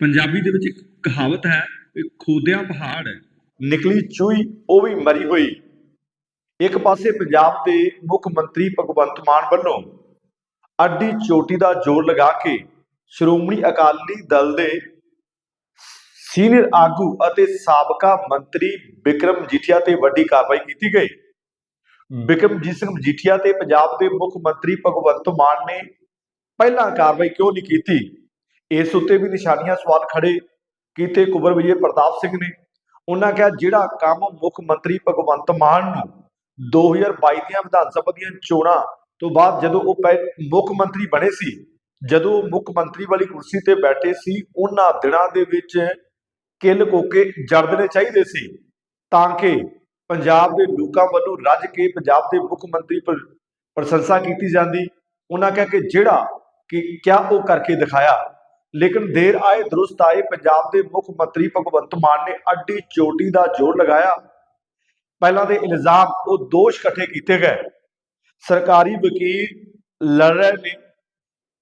ਪੰਜਾਬੀ ਦੇ ਵਿੱਚ ਇੱਕ ਕਹਾਵਤ ਹੈ ਖੋਦਿਆ ਪਹਾੜ ਨਿਕਲੀ ਚੂਈ ਉਹ ਵੀ ਮਰੀ ਹੋਈ। ਇੱਕ ਪਾਸੇ ਪੰਜਾਬ ਦੇ ਮੁੱਖ ਮੰਤਰੀ ਭਗਵੰਤ ਮਾਨ ਵੱਲੋਂ ਅੱਡੀ ਚੋਟੀ ਦਾ ਜ਼ੋਰ ਲਗਾ ਕੇ ਸ਼੍ਰੋਮਣੀ ਅਕਾਲੀ ਦਲ ਦੇ ਸੀਨੀਅਰ ਆਗੂ ਅਤੇ ਸਾਬਕਾ ਮੰਤਰੀ ਬਿਕਰਮ ਜੀਠੀਆ ਤੇ ਵੱਡੀ ਕਾਰਵਾਈ ਕੀਤੀ ਗਈ। ਬਿਕਰਮਜੀਤ ਸਿੰਘ ਮਜੀਠੀਆ ਤੇ ਪੰਜਾਬ ਦੇ ਮੁੱਖ ਮੰਤਰੀ ਭਗਵੰਤ ਮਾਨ ਨੇ ਪਹਿਲਾਂ ਕਾਰਵਾਈ ਕਿਉਂ ਨਹੀਂ ਕੀਤੀ? ਇਸ ਉੱਤੇ ਵੀ ਨਿਸ਼ਾਨੀਆਂ ਸਵਾਲ ਖੜੇ ਕੀਤੇ ਕੁਬਰ ਵਿਜੇ ਪ੍ਰਤਾਪ ਸਿੰਘ ਨੇ। ਉਹਨਾਂ ਕਿਹਾ, ਜਿਹੜਾ ਕੰਮ ਮੁੱਖ ਮੰਤਰੀ ਭਗਵੰਤ ਮਾਨ ਨੂੰ 2022 ਦੀਆਂ ਵਿਧਾਨ ਸਭਾ ਦੀਆਂ ਚੋਣਾਂ ਤੋਂ ਬਾਅਦ ਜਦੋਂ ਉਹ ਪਹਿ- ਮੁੱਖ ਮੰਤਰੀ ਬਣੇ ਸੀ, ਜਦੋਂ ਮੁੱਖ ਮੰਤਰੀ ਵਾਲੀ ਕੁਰਸੀ ਤੇ ਬੈਠੇ ਸੀ, ਉਹਨਾਂ ਦਿਨਾਂ ਦੇ ਵਿੱਚ ਕਿੱਲ ਕੋਕੇ ਜੜ ਦੇਣੇ ਚਾਹੀਦੇ ਸੀ ਤਾਂ ਕਿ ਪੰਜਾਬ ਦੇ ਲੋਕਾਂ ਵੱਲੋਂ ਰੱਜ ਕੇ ਪੰਜਾਬ ਦੇ ਮੁੱਖ ਮੰਤਰੀ ਪਰ, ਪ੍ਰਸ਼ੰਸਾ ਕੀਤੀ ਜਾਂਦੀ। ਉਹਨਾਂ ਕਿਹਾ ਕਿ ਜਿਹੜਾ ਕਿ ਕਿਆ ਉਹ ਕਰਕੇ ਦਿਖਾਇਆ। ਲੇਕਿਨ ਦੇਰ ਆਏ ਦਰੁਸਤ ਆਏ ਪੰਜਾਬ ਦੇ ਮੁੱਖ ਮੰਤਰੀ ਭਗਵੰਤ ਮਾਨ ਨੇ ਅੱਡੀ ਚੋਟੀ ਦਾ ਜ਼ੋਰ ਲਗਾਇਆ। ਪਹਿਲਾਂ ਦੇ ਇਲਜ਼ਾਮ ਉਹ ਦੋਸ਼ ਇਕੱਠੇ ਕੀਤੇ ਗਏ। ਸਰਕਾਰੀ ਵਕੀਲ ਲੜ ਰਹੇ ਨੇ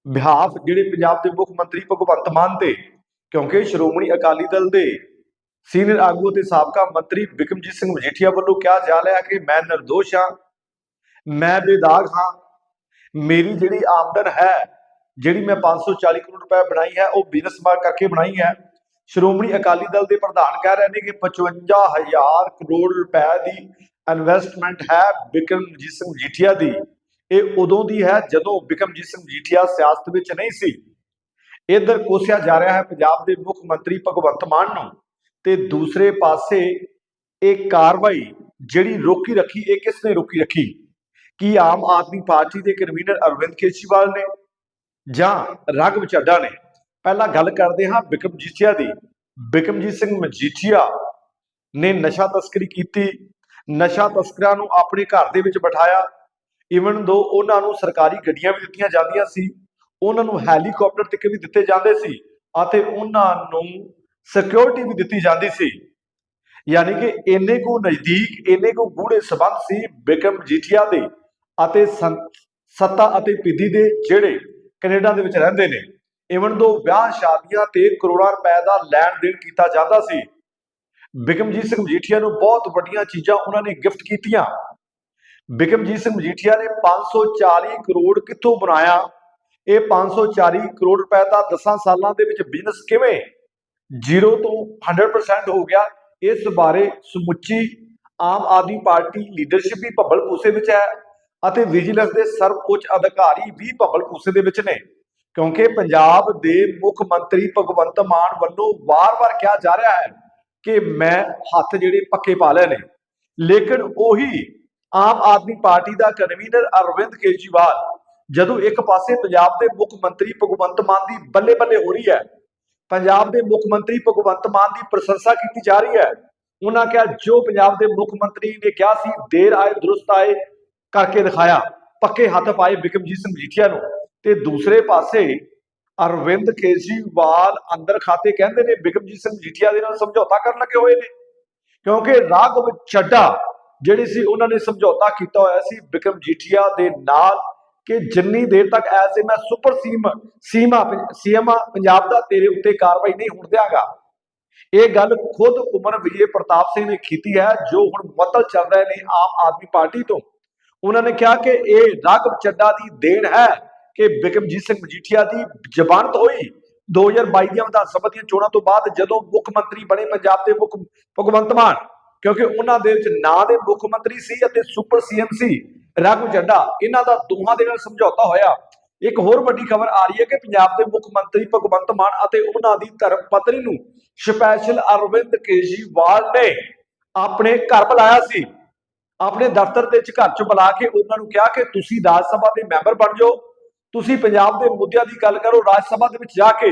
ਬਿਹਾਫ, ਜਿਹੜੇ ਪੰਜਾਬ ਦੇ ਮੁੱਖ ਮੰਤਰੀ ਭਗਵੰਤ ਮਾਨ ਤੇ, ਕਿਉਂਕਿ ਸ਼੍ਰੋਮਣੀ ਅਕਾਲੀ ਦਲ ਦੇ ਸੀਨੀਅਰ ਆਗੂ ਤੇ ਸਾਬਕਾ ਮੰਤਰੀ ਬਿਕਮਜੀਤ ਸਿੰਘ ਮਜੀਠੀਆ ਵੱਲੋਂ ਕਿਹਾ ਜਾ ਰਿਹਾ ਕਿ ਮੈਂ ਨਿਰਦੋਸ਼ ਹਾਂ, ਮੈਂ ਬੇਦਾਗ ਹਾਂ, ਮੇਰੀ ਜਿਹੜੀ ਆਮਦਨ ਹੈ ਜਿਹੜੀ ਮੈਂ 540 ਕਰੋੜ ਰੁਪਏ ਬਣਾਈ ਹੈ, ਉਹ ਬਿਜ਼ਨਸ ਮਾਰ ਕਰਕੇ ਬਣਾਈ ਹੈ। ਸ਼੍ਰੋਮਣੀ ਅਕਾਲੀ ਦਲ ਦੇ ਪ੍ਰਧਾਨ ਕਹਿ ਰਹੇ ਨੇ ਕਿ 55000 ਕਰੋੜ ਰੁਪਏ ਦੀ ਇਨਵੈਸਟਮੈਂਟ ਹੈ ਬਿਕਰਮਜੀਤ ਸਿੰਘ ਮਜੀਠੀਆ ਦੀ। ਇਹ ਉਦੋਂ ਦੀ ਹੈ ਜਦੋਂ ਬਿਕਰਮਜੀਤ ਸਿੰਘ ਮਜੀਠੀਆ ਸਿਆਸਤ ਵਿੱਚ ਨਹੀਂ ਸੀ। ਇਧਰ ਕੋਸਿਆ ਜਾ ਰਿਹਾ ਹੈ ਪੰਜਾਬ ਦੇ ਮੁੱਖ ਮੰਤਰੀ ਭਗਵੰਤ ਮਾਨ ਨੂੰ ਤੇ ਦੂਸਰੇ ਪਾਸੇ ਇਹ ਕਾਰਵਾਈ ਜਿਹੜੀ ਰੋਕੀ ਰੱਖੀ, ਇਹ ਕਿਸ ਨੇ ਰੋਕੀ ਰੱਖੀ? ਕੀ ਆਮ ਆਦਮੀ ਪਾਰਟੀ ਦੇ ਕਨਵੀਨਰ ਅਰਵਿੰਦ ਕੇਜਰੀਵਾਲ ਨੇ? ਜਾਂ ਰਾਘਵ ਚੱਡਾ ਨੇ। ਪਹਿਲਾਂ ਗੱਲ ਕਰਦੇ ਹਾਂ ਬਿਕਰਮਜੀਤਿਆ ਦੀ। ਬਿਕਰਮਜੀਤ ਸਿੰਘ ਮਜੀਠੀਆ ਨੇ ਨਸ਼ਾ ਤਸਕਰੀ ਕੀਤੀ। ਨਸ਼ਾ ਤਸਕਰਾਂ ਨੂੰ ਆਪਣੇ ਘਰ ਦੇ ਵਿੱਚ ਬਿਠਾਇਆ। ਇਵਨ ਦੋ ਉਹਨਾਂ ਨੂੰ ਸਰਕਾਰੀ ਗੱਡੀਆਂ ਵੀ ਦਿੱਤੀਆਂ ਜਾਂਦੀਆਂ ਸੀ, ਉਹਨਾਂ ਨੂੰ ਹੈਲੀਕਾਪਟਰ ਤੱਕ ਵੀ ਦਿੱਤੇ ਜਾਂਦੇ ਸੀ ਅਤੇ ਉਹਨਾਂ ਨੂੰ ਸਿਕਿਉਰਿਟੀ ਵੀ ਦਿੱਤੀ ਜਾਂਦੀ ਸੀ। ਯਾਨੀ ਕਿ ਇੰਨੇ ਕੋ ਨਜ਼ਦੀਕ, ਇੰਨੇ ਕੋ ਗੂੜੇ ਸਬੰਧ ਸੀ ਬਿਕਰਮ ਜੀਠੀਆ ਦੇ ਅਤੇ ਸੰ- ਸੱਤਾ ਅਤੇ ਪਿੱਦੀ ਦੇ ਜਿਹੜੇ ਕੈਨੇਡਾ ਦੇ ਵਿੱਚ ਰਹਿੰਦੇ ਨੇ। ਇਵਨ ਦੋ ਵਿਆਹ ਸ਼ਾਦੀਆਂ ਤੇ ਕਰੋੜਾਂ ਰੁਪਏ ਦਾ ਲੈਣ ਦੇਣ ਕੀਤਾ ਜਾਂਦਾ ਸੀ ਬਿਕਮਜੀਤ ਸਿੰਘ ਮਜੀਠੀਆ ਨੂੰ ਬਹੁਤ ਵੱਡੀਆਂ ਚੀਜ਼ਾਂ ਉਹਨਾਂ ਨੇ ਗਿਫਟ ਕੀਤੀਆਂ। ਬਿਕਮਜੀਤ ਸਿੰਘ ਮਜੀਠੀਆ ਨੇ 540 ਕਰੋੜ ਕਿੱਥੋਂ ਬਣਾਇਆ? ਇਹ 540 ਕਰੋੜ ਰੁਪਏ ਦਾ 10 ਸਾਲਾਂ ਦੇ ਵਿੱਚ ਬਿਜ਼ਨਸ ਕਿਵੇਂ? ਜ਼ੀਰੋ ਤੋਂ 100% ਹੋ ਗਿਆ। ਇਸ ਬਾਰੇ ਸਮੁੱਚੀ ਆਮ ਆਦਮੀ ਪਾਰਟੀ ਲੀਡਰਸ਼ਿਪ ਵੀ ਭੱਬਲ ਪੂਸੇ ਵਿੱਚ ਹੈ। ਅਤੇ ਵਿਜੀਲੈਂਸ ਦੇ ਸਰਵਉੱਚ ਅਧਿਕਾਰੀ ਵੀ ਭੱਬਲ ਦੇ ਵਿੱਚ ਨੇ। ਕਿਉਂਕਿ ਪੰਜਾਬ ਦੇ ਮੁੱਖ ਮੰਤਰੀ ਭਗਵੰਤ ਮਾਨ ਵੱਲੋਂ ਵਾਰ-ਵਾਰ ਕਿਹਾ ਜਾ ਰਿਹਾ ਹੈ ਕਿ ਮੈਂ ਹੱਥ ਜਿਹੜੇ ਪੱਕੇ ਪਾ ਲਏ ਨੇ। ਲੇਕਿਨ ਉਹੀ ਆਮ ਆਦਮੀ ਪਾਰਟੀ ਦਾ ਕਨਵੀਨਰ ਅਰਵਿੰਦ ਕੇਜਰੀਵਾਲ, ਜਦੋਂ ਇੱਕ ਪਾਸੇ ਪੰਜਾਬ ਦੇ ਮੁੱਖ ਮੰਤਰੀ ਭਗਵੰਤ ਮਾਨ ਦੀ ਬੱਲੇ-ਬੱਲੇ ਹੋ ਰਹੀ ਹੈ, ਪੰਜਾਬ ਦੇ ਮੁੱਖ ਮੰਤਰੀ ਭਗਵੰਤ ਮਾਨ ਦੀ ਪ੍ਰਸ਼ੰਸਾ ਕੀਤੀ ਜਾ ਰਹੀ ਹੈ, ਉਹਨਾਂ ਕਿਹਾ ਜੋ ਪੰਜਾਬ ਦੇ ਮੁੱਖ ਮੰਤਰੀ ਨੇ ਕਿਹਾ ਸੀ, ਦੇਰ ਆਏ, ਦਰੁਸਤ ਆਏ ਕਰਕੇ ਦਿਖਾਇਆ। ਪੱਕੇ ਹੱਥ ਪਾਏ ਬਿਕਮਜੀਤ ਸਿੰਘ ਮਜੀਠੀਆ ਨੂੰ ਤੇ ਦੂਸਰੇ ਪਾਸੇ ਅਰਵਿੰਦ ਕੇਜਰੀਵਾਲ ਅੰਦਰ ਖਾਤੇ ਕਹਿੰਦੇ ਨੇ ਬਿਕਮਜੀਤ ਸਿੰਘ ਮਜੀਠੀਆ ਦੇ ਨਾਲ ਸਮਝੌਤਾ ਕਰਨ ਲੱਗੇ ਹੋਏ ਨੇ। ਕਿਉਂਕਿ ਰਾਘਵ ਚੱਡਾ ਜਿਹੜੀ ਸੀ ਉਹਨਾਂ ਨੇ ਸਮਝੌਤਾ ਕੀਤਾ ਹੋਇਆ ਸੀ ਬਿਕਰਮ ਜੀਠੀਆ ਦੇ ਨਾਲ ਕਿ ਜਿੰਨੀ ਦੇਰ ਤੱਕ ਐਸੇ ਮੈਂ ਸੁਪਰ ਸੀਮ, ਸੀਮਾ ਸੀਮਾ ਪੰਜਾਬ ਦਾ ਤੇਰੇ ਉੱਤੇ ਕਾਰਵਾਈ ਨਹੀਂ ਹੋਣ ਦਿਆਂਗਾ। ਇਹ ਗੱਲ ਖੁਦ ਕੁਮਰ ਵਿਜੇ ਪ੍ਰਤਾਪ ਸਿੰਘ ਨੇ ਕੀਤੀ ਹੈ, ਜੋ ਹੁਣ ਮੁਅੱਤਲ ਚੱਲ ਰਹੇ ਨੇ ਆਮ ਆਦਮੀ ਪਾਰਟੀ ਤੋਂ। ਉਹਨਾਂ ਨੇ ਕਿਹਾ ਕਿ ਇਹ ਰਾਘਵ ਚੱਡਾ ਦੀ ਦੇਣ ਹੈ ਕਿ ਬਿਕਮਜੀਤ ਸਿੰਘ ਮਜੀਠੀਆ ਦੀ ਜ਼ਬਾਨਤ ਹੋਈ। 2022 ਦੀਆਂ ਵਿਧਾਨ ਸਭਾ ਦੀਆਂ ਚੋਣਾਂ ਤੋਂ ਬਾਅਦ ਜਦੋਂ ਮੁੱਖ ਮੰਤਰੀ ਬਣੇ ਪੰਜਾਬ ਦੇ ਮੁੱਖ ਭਗਵੰਤ ਮਾਨ, ਕਿਉਂਕਿ ਉਹਨਾਂ ਦੇ ਵਿੱਚ ਨਾਂ ਦੇ ਮੁੱਖ ਮੰਤਰੀ ਸੀ ਅਤੇ ਸੁਪਰ ਸੀਐਮ ਸੀ ਰਾਘਵ ਚੱਡਾ, ਇਹਨਾਂ ਦਾ ਦੋਹਾਂ ਦੇ ਨਾਲ ਸਮਝੌਤਾ ਹੋਇਆ। ਇੱਕ ਹੋਰ ਵੱਡੀ ਖਬਰ ਆ ਰਹੀ ਹੈ ਕਿ ਪੰਜਾਬ ਦੇ ਮੁੱਖ ਮੰਤਰੀ ਭਗਵੰਤ ਮਾਨ ਅਤੇ ਉਹਨਾਂ ਦੀ ਧਰਮ ਪਤਨੀ ਨੂੰ ਸਪੈਸ਼ਲ ਅਰਵਿੰਦ ਕੇਜਰੀਵਾਲ ਨੇ ਆਪਣੇ ਘਰ ਬੁਲਾਇਆ ਸੀ। ਆਪਣੇ ਦਫ਼ਤਰ ਦੇ ਵਿੱਚ ਘਰ ਚ ਬੁਲਾ ਕੇ ਉਹਨਾਂ ਨੂੰ ਕਿਹਾ ਕਿ ਤੁਸੀਂ ਰਾਜ ਸਭਾ ਦੇ ਮੈਂਬਰ ਬਣ ਜਾਓ, ਤੁਸੀਂ ਪੰਜਾਬ ਦੇ ਮੁੱਦਿਆਂ ਦੀ ਗੱਲ ਕਰੋ, ਰਾਜ ਸਭਾ ਦੇ ਵਿੱਚ ਜਾ ਕੇ।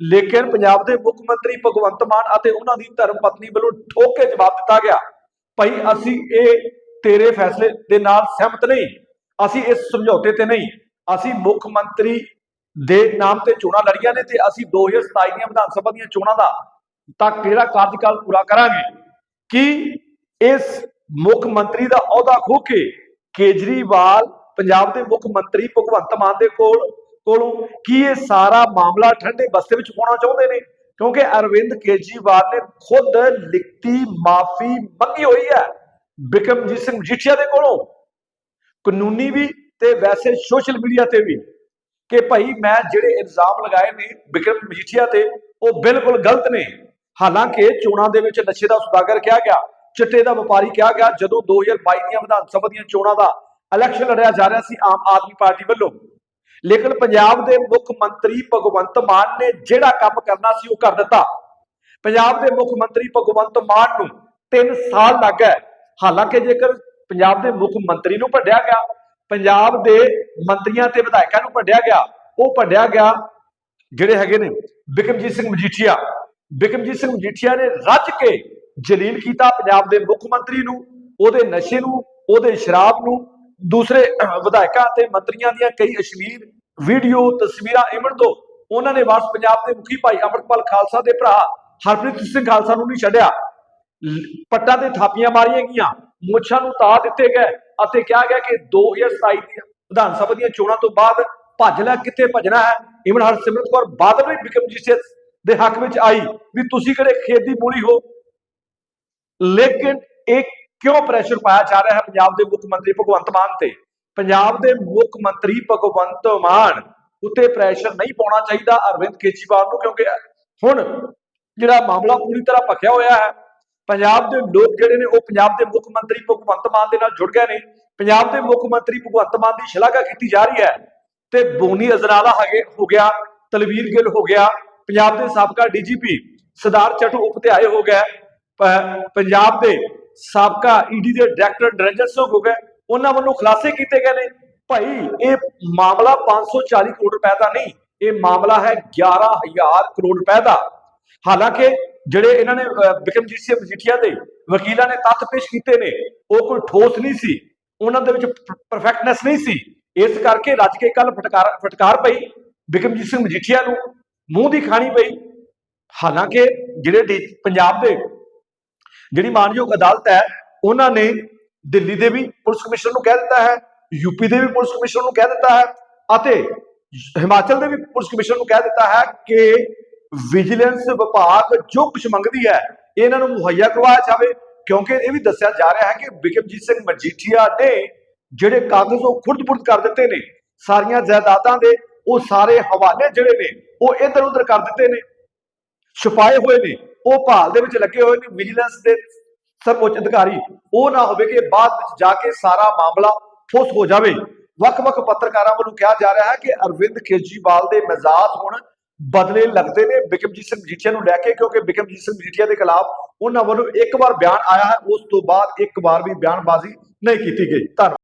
ਲੇਕਿਨ ਪੰਜਾਬ ਦੇ ਮੁੱਖ ਮੰਤਰੀ ਭਗਵੰਤ ਮਾਨ ਅਤੇ ਉਹਨਾਂ ਦੀ ਧਰਮ ਪਤਨੀ ਵੱਲੋਂ ਠੋਕ ਕੇ ਜਵਾਬ ਦਿੱਤਾ ਗਿਆ। ਭਾਈ ਅਸੀਂ ਇਹ ਤੇਰੇ ਫੈਸਲੇ ਦੇ ਨਾਲ ਸਹਿਮਤ ਨਹੀਂ, ਅਸੀਂ ਇਸ ਸਮਝੌਤੇ ਤੇ ਨਹੀਂ। ਅਸੀਂ ਮੁੱਖ ਮੰਤਰੀ ਦੇ ਨਾਮ ਤੇ ਚੋਣਾਂ ਲੜੀਆਂ ਨੇ ਤੇ ਅਸੀਂ 2027 ਦੀਆਂ ਵਿਧਾਨ ਸਭਾ ਦੀਆਂ ਚੋਣਾਂ ਦਾ ਤੱਕ ਤੇਰਾ ਕਾਰਜਕਾਲ ਪੂਰਾ ਕਰਾਂਗੇ? ਕਿ ਇਸ ਮੁੱਖ ਮੰਤਰੀ ਦਾ ਅਹੁਦਾ ਖੋ ਕੇ ਕੇਜਰੀਵਾਲ ਪੰਜਾਬ ਦੇ ਮੁੱਖ ਮੰਤਰੀ ਭਗਵੰਤ ਮਾਨ ਦੇ ਕੋਲ, ਕੋਲੋਂ ਕੀ ਇਹ ਸਾਰਾ ਮਾਮਲਾ ਠੰਡੇ ਬਸਤੇ ਵਿੱਚ ਪਾਉਣਾ ਚਾਹੁੰਦੇ ਨੇ? ਕਿਉਂਕਿ ਅਰਵਿੰਦ ਕੇਜਰੀਵਾਲ ਨੇ ਖੁਦ ਲਿਖਤੀ ਮਾਫੀ ਮੰਗੀ ਹੋਈ ਹੈ ਬਿਕਰਮਜੀਤ ਸਿੰਘ ਮਜੀਠੀਆ ਦੇ ਕੋਲੋਂ। ਕਾਨੂੰਨੀ ਵੀ ਤੇ ਵੈਸੇ ਸੋਸ਼ਲ ਮੀਡੀਆ ਤੇ ਵੀ ਕਿ ਭਾਈ ਮੈਂ ਜਿਹੜੇ ਇਲਜ਼ਾਮ ਲਗਾਏ ਨੇ ਬਿਕਰਮ ਮਜੀਠੀਆ ਤੇ, ਉਹ ਬਿਲਕੁਲ ਗਲਤ ਨੇ। ਹਾਲਾਂਕਿ ਚੋਣਾਂ ਦੇ ਵਿੱਚ ਨਸ਼ੇ ਦਾ ਸੁਦਾਗਰ ਕਿਹਾ ਗਿਆ। ਚਿੱਟੇ ਦਾ ਵਪਾਰੀ ਕਿਹਾ ਗਿਆ, ਜਦੋਂ 2022 ਦੀਆਂ ਵਿਧਾਨ ਸਭਾ ਦੀਆਂ ਚੋਣਾਂ ਦਾ ਇਲੈਕਸ਼ਨ ਲੜਿਆ ਜਾ ਰਿਹਾ ਸੀ ਆਮ ਆਦਮੀ ਪਾਰਟੀ ਵੱਲੋਂ। ਲੇਕਿਨ ਪੰਜਾਬ ਦੇ ਮੁੱਖ ਮੰਤਰੀ ਭਗਵੰਤ ਮਾਨ ਨੇ ਜਿਹੜਾ ਕੰਮ ਕਰਨਾ ਸੀ ਉਹ ਕਰ ਦਿੱਤਾ। ਪੰਜਾਬ ਦੇ ਮੁੱਖ ਮੰਤਰੀ ਭਗਵੰਤ ਮਾਨ ਨੂੰ 3 ਸਾਲ ਲੱਗ ਗਏ। ਹਾਲਾਂਕਿ ਜੇਕਰ ਪੰਜਾਬ ਦੇ ਮੁੱਖ ਮੰਤਰੀ ਨੂੰ ਭੰਡਿਆ ਗਿਆ, ਪੰਜਾਬ ਦੇ ਮੰਤਰੀਆਂ ਤੇ ਵਿਧਾਇਕਾਂ ਨੂੰ ਭੰਡਿਆ ਗਿਆ, ਉਹ ਭੰਡਿਆ ਗਿਆ ਜਿਹੜੇ ਹੈਗੇ ਨੇ ਬਿਕਰਮਜੀਤ ਸਿੰਘ ਮਜੀਠੀਆ। ਬਿਕਰਮਜੀਤ ਸਿੰਘ ਮਜੀਠੀਆ ਨੇ ਰੱਜ ਕੇ ਜਲੀਲ ਕੀਤਾ ਪੰਜਾਬ ਦੇ ਮੁੱਖ ਮੰਤਰੀ ਨੂੰ, ਉਹਦੇ ਨਸ਼ੇ ਨੂੰ, ਉਹਦੇ ਸ਼ਰਾਬ ਨੂੰ, ਦੂਸਰੇ ਵਿਧਾਇਕਾਂ ਤੇ ਮੰਤਰੀਆਂ ਦੀਆਂ ਕਈ ਅਸ਼ਲੀਲ ਵੀਡੀਓ, ਤਸਵੀਰਾਂ ਇਮਣ ਤੋਂ ਉਹਨਾਂ ਨੇ ਵਾਸ ਪੰਜਾਬ ਦੇ ਮੁਖੀ ਭਾਈ ਅਮਰਪਾਲ ਖਾਲਸਾ ਦੇ ਭਰਾ ਹਰਪ੍ਰੀਤ ਸਿੰਘ ਖਾਲਸਾ ਨੂੰ ਨਹੀਂ ਛੱਡਿਆ। ਪੱਟਾਂ ਤੇ ਥਾਪੀਆਂ ਮਾਰੀਆਂ ਗਈਆਂ, ਮੁੱਛਾਂ ਨੂੰ ਤਾ ਦਿੱਤੇ ਗਏ ਅਤੇ ਕਿਹਾ ਗਿਆ ਕਿ 2027 ਦੀਆਂ ਵਿਧਾਨ ਸਭਾ ਦੀਆਂ ਚੋਣਾਂ ਤੋਂ ਬਾਅਦ ਭੱਜ ਲੈ ਕਿੱਥੇ ਭੱਜਣਾ ਹੈ? ਇਮਨ ਹਰਸਿਮਰਤ ਕੌਰ ਬਾਦਲ ਵੀ ਬਿਕਰਮਜੀਤ ਸਿੰਘ ਦੇ ਹੱਕ ਵਿੱਚ ਆਈ, ਵੀ ਤੁਸੀਂ ਕਿਹੜੇ ਖੇਤ ਦੀ ਮੂਲੀ ਹੋ? ਲੇਕਿਨ ਇਹ ਕਿਉਂ ਪ੍ਰੈਸ਼ਰ ਪਾਇਆ ਜਾ ਰਿਹਾ ਹੈ ਪੰਜਾਬ ਦੇ ਮੁੱਖ ਮੰਤਰੀ ਭਗਵੰਤ ਮਾਨ ਤੇ? ਪੰਜਾਬ ਦੇ ਮੁੱਖ ਮੰਤਰੀ ਭਗਵੰਤ ਮਾਨ ਉੱਤੇ ਪ੍ਰੈਸ਼ਰ ਨਹੀਂ ਪਾਉਣਾ ਚਾਹੀਦਾ ਅਰਵਿੰਦ ਕੇਜਰੀਵਾਲ ਨੂੰ, ਕਿਉਂਕਿ ਹੁਣ ਜਿਹੜਾ ਮਾਮਲਾ ਪੂਰੀ ਤਰ੍ਹਾਂ ਭਖਿਆ ਹੋਇਆ ਹੈ, ਪੰਜਾਬ ਦੇ ਲੋਕ ਜਿਹੜੇ ਨੇ ਉਹ ਪੰਜਾਬ ਦੇ ਮੁੱਖ ਮੰਤਰੀ ਭਗਵੰਤ ਮਾਨ ਦੇ ਨਾਲ ਜੁੜ ਗਏ ਨੇ। ਪੰਜਾਬ ਦੇ ਮੁੱਖ ਮੰਤਰੀ ਭਗਵੰਤ ਮਾਨ ਦੀ ਸ਼ਲਾਘਾ ਕੀਤੀ ਜਾ ਰਹੀ ਹੈ। ਤੇ ਬੋਨੀ ਅਜ਼ਰਾਲਾ ਹੈਗੇ, ਹੋ ਗਿਆ, ਤਲਵੀਰ ਗਿੱਲ ਹੋ ਗਿਆ, ਪੰਜਾਬ ਦੇ ਸਾਬਕਾ ਡੀਜੀਪੀ ਸਰਦਾਰ ਚਟੂ ਉਪਧਿਆਏ ਹੋ ਗਏ ਪੰਜਾਬ ਦੇ ਸਾਬਕਾ ਈਡੀ ਦੇ ਡਾਇਰੈਕਟਰ ਨਰਿੰਦਰ ਸਿੰਘ ਹੋ ਉਹਨਾਂ ਵੱਲੋਂ ਖੁਲਾਸੇ ਕੀਤੇ ਗਏ ਨੇ। ਭਾਈ ਇਹ ਮਾਮਲਾ 540 ਕਰੋੜ ਰੁਪਏ ਦਾ ਨਹੀਂ ਇਹ ਮਾਮਲਾ ਹੈ 11000 ਕਰੋੜ ਰੁਪਏ ਦਾ। ਹਾਲਾਂਕਿ ਜਿਹੜੇ ਇਹਨਾਂ ਨੇ ਅਹ, ਬਿਕਰਮਜੀਤ ਸਿੰਘ ਮਜੀਠੀਆ ਦੇ ਵਕੀਲਾਂ ਨੇ ਤੱਥ ਪੇਸ਼ ਕੀਤੇ ਨੇ ਉਹ ਕੋਈ ਠੋਸ ਨਹੀਂ ਸੀ। ਉਹਨਾਂ ਦੇ ਵਿੱਚ ਪਰਫੈਕਟਨੈਸ ਨਹੀਂ ਸੀ। ਇਸ ਕਰਕੇ ਰੱਜ ਕੇ ਕੱਲ ਫਟਕਾਰ ਫਟਕਾਰ ਪਈ ਬਿਕਰਮਜੀਤ ਸਿੰਘ ਮਜੀਠੀਆ ਨੂੰ। ਮੂੰਹ ਦੀ ਖਾਣੀ ਪਈ। ਹਾਲਾਂਕਿ ਜਿਹੜੇ ਡੀ- ਪੰਜਾਬ ਦੇ ਜਿਹੜੀ ਮਾਨਯੋਗ ਅਦਾਲਤ ਹੈ, ਉਹਨਾਂ ਨੇ ਦਿੱਲੀ ਦੇ ਵੀ ਪੁਲਿਸ ਕਮਿਸ਼ਨਰ ਨੂੰ ਕਹਿ ਦਿੱਤਾ ਹੈ ਯੂਪੀ ਦੇ ਵੀ ਪੁਲਿਸ ਕਮਿਸ਼ਨਰ ਨੂੰ ਕਹਿ ਦਿੱਤਾ ਹੈ ਅਤੇ ਹਿਮਾਚਲ ਦੇ ਵੀ ਪੁਲਿਸ ਕਮਿਸ਼ਨਰ ਨੂੰ ਕਹਿ ਦਿੱਤਾ ਹੈ ਕਿ ਵਿਜੀਲੈਂਸ ਵਿਭਾਗ ਜੋ ਕੁਝ ਮੰਗਦੀ ਹੈ, ਇਹਨਾਂ ਨੂੰ ਮੁਹੱਈਆ ਕਰਵਾਇਆ ਜਾਵੇ, ਕਿਉਂਕਿ ਇਹ ਵੀ ਦੱਸਿਆ ਜਾ ਰਿਹਾ ਹੈ ਕਿ ਬਿਕਰਮਜੀਤ ਸਿੰਘ ਮਜੀਠੀਆ ਨੇ ਜਿਹੜੇ ਕਾਗਜ਼ ਉਹ ਖੁਰਦ-ਬੁਰਦ ਕਰ ਦਿੱਤੇ ਨੇ, ਸਾਰੀਆਂ ਜਾਇਦਾਦਾਂ ਦੇ ਉਹ ਸਾਰੇ ਹਵਾਲੇ ਜਿਹੜੇ ਨੇ, ਉਹ ਇੱਧਰ ਉੱਧਰ ਕਰ ਦਿੱਤੇ ਨੇ, ਛੁਪਾਏ ਹੋਏ ਨੇ। ਉਹ ਭਾਲ ਦੇ ਵਿੱਚ ਲੱਗੇ ਹੋਏ ਨੇ ਵਿਜੀਲੈਂਸ ਦੇ ਸਰਵਉੱਚ ਅਧਿਕਾਰੀ, ਉਹ ਨਾ ਹੋਵੇ ਕਿ ਬਾਅਦ ਵਿੱਚ ਜਾ ਕੇ ਸਾਰਾ ਮਾਮਲਾ ਠੋਸ ਹੋ ਜਾਵੇ। ਵੱਖ-ਵੱਖ ਪੱਤਰਕਾਰਾਂ ਵੱਲੋਂ ਕਿਹਾ ਜਾ ਰਿਹਾ ਹੈ ਕਿ ਅਰਵਿੰਦ ਕੇਜਰੀਵਾਲ ਦੇ ਮਿਜ਼ਾਜ ਹੁਣ ਬਦਲੇ ਲੱਗਦੇ ਨੇ ਬਿਕਰਮਜੀਤ ਸਿੰਘ ਮਜੀਠੀਆ ਨੂੰ ਲੈ ਕੇ, ਕਿਉਂਕਿ ਬਿਕਰਮਜੀਤ ਸਿੰਘ ਮਜੀਠੀਆ ਦੇ ਖਿਲਾਫ ਉਹਨਾਂ ਵੱਲੋਂ ਇੱਕ ਵਾਰ ਬਿਆਨ ਆਇਆ ਹੈ, ਉਸ ਤੋਂ ਬਾਅਦ ਇੱਕ ਵਾਰ ਵੀ ਬਿਆਨਬਾਜ਼ੀ ਨਹੀਂ ਕੀਤੀ ਗਈ। ਧੰਨਵਾਦ।